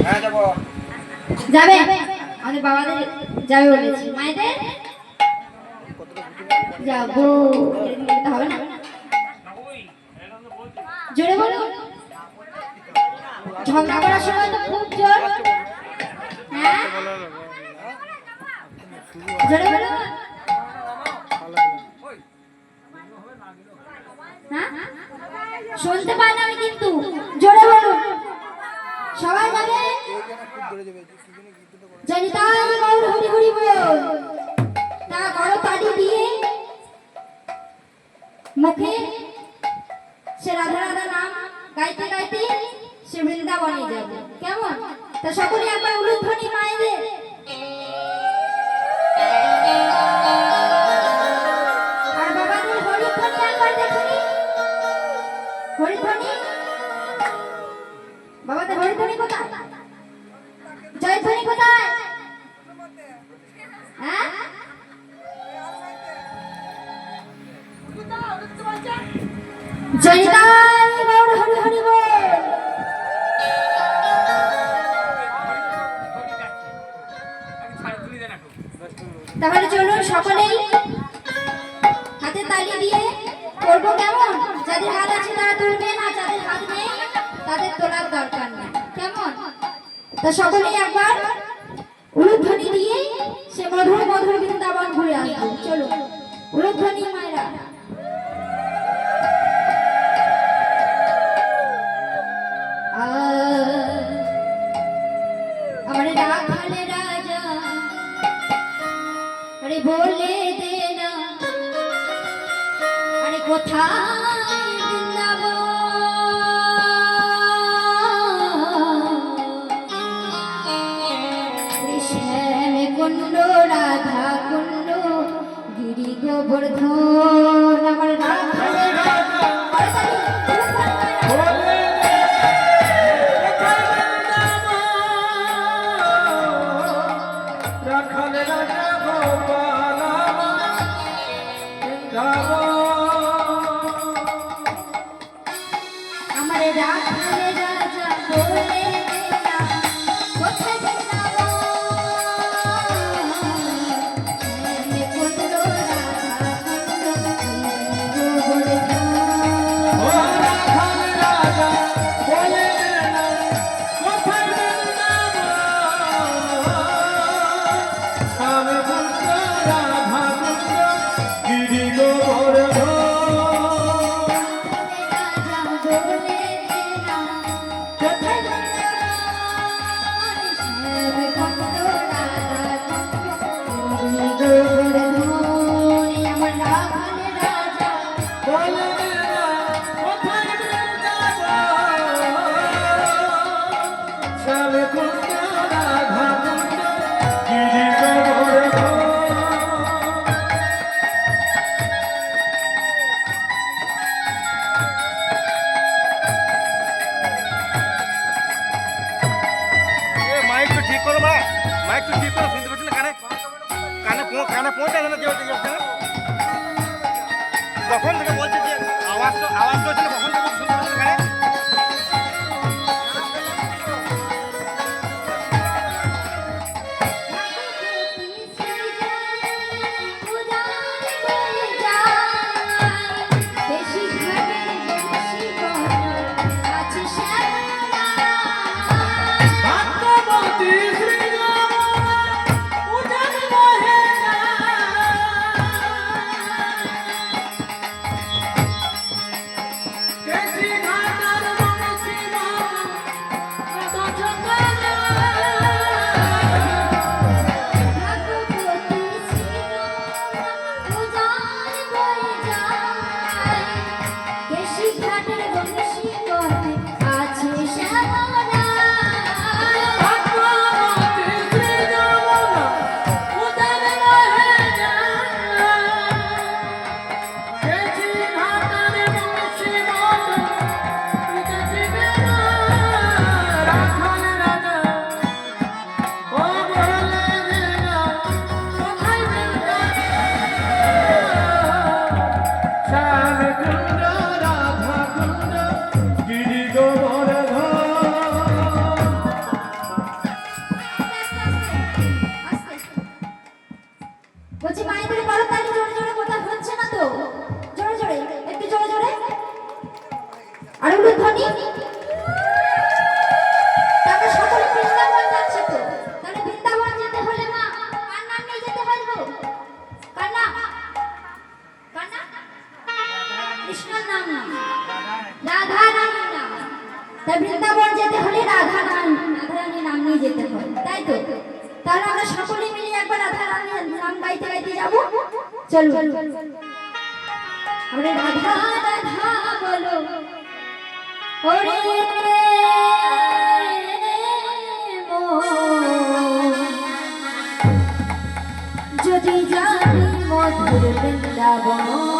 হ্যাঁ যাব। আমাদের বাবাদের যাবে বলেছি। মায়েদের? যাব। হবে না? জোরে বলো। ঝগড়া করার সময় তো খুব জোর। হ্যাঁ? জোরে বলো। হ্যাঁ? শুনতে পাই না আমি কিন্তু জোরে বলো সবাই যাবে জনিতাই গৌর হরি হরি বল। তা গড় তালি দিয়ে মুখে সে রাধা রাধা নাম গাইতে গাইতে সে বৃন্দাবনে যাবে। কেমন? তা সকলে একবার উলুধ্বনি মায়েদের আর বাবাদের হরিধ্বনি একবার দেখিনি। হরিধ্বনি? বাবাদের কোথায়? তাহলে চলুন সকলেই হাতে তালি দিয়ে করব কেমন? যাদের হাত আছে তারা তুলবেন, আর যাদের হাত নেই, তাদের তোলার দরকার নেই। কেমন? তা সকলেই একবার উলুধ্বনি দিয়ে সে মধুর মধুর বৃন্দাবন ঘুরে আসবে। চলুন, উলুধ্বনি বলে দে না। আরে কোথায় শ্যাম কুণ্ড রাধা কুণ্ড গিরি গোবর্ধন আমার রাখালে রাজা বলে কানে পৌ- কানে পৌঁছে না থেকে ওখানে কখন থেকে বলছে যে আওয়াজ তো আওয়াজ তো la কৃষ্ণের নাম না রাধা রানীর নাম। তাই বৃন্দাবন যেতে হলে রাধা রানী রাধা রানীর নাম নিয়ে যেতে হয়, তাই তো? তাহলে আমরা সকলে মিলে একবার রাধা রানীর নাম গাইতে গাইতে যাব? চলো। আমরা রাধা রাধা বলো। যদি যাবি মধুর বৃন্দাবন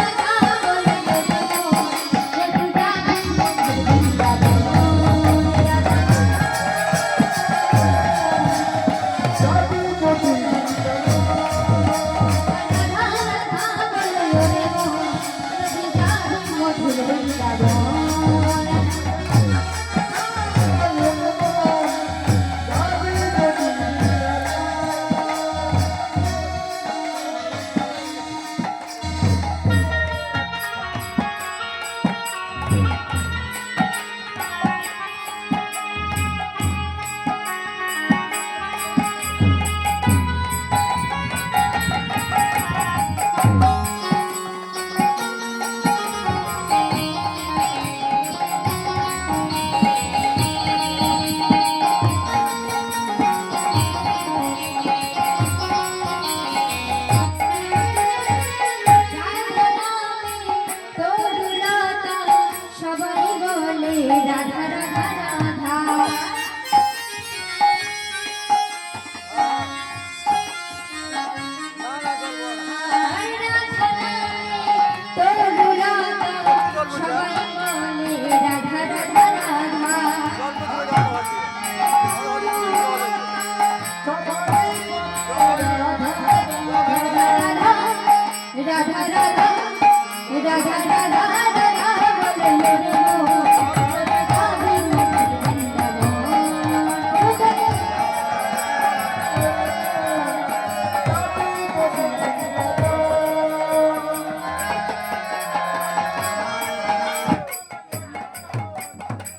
Thank you.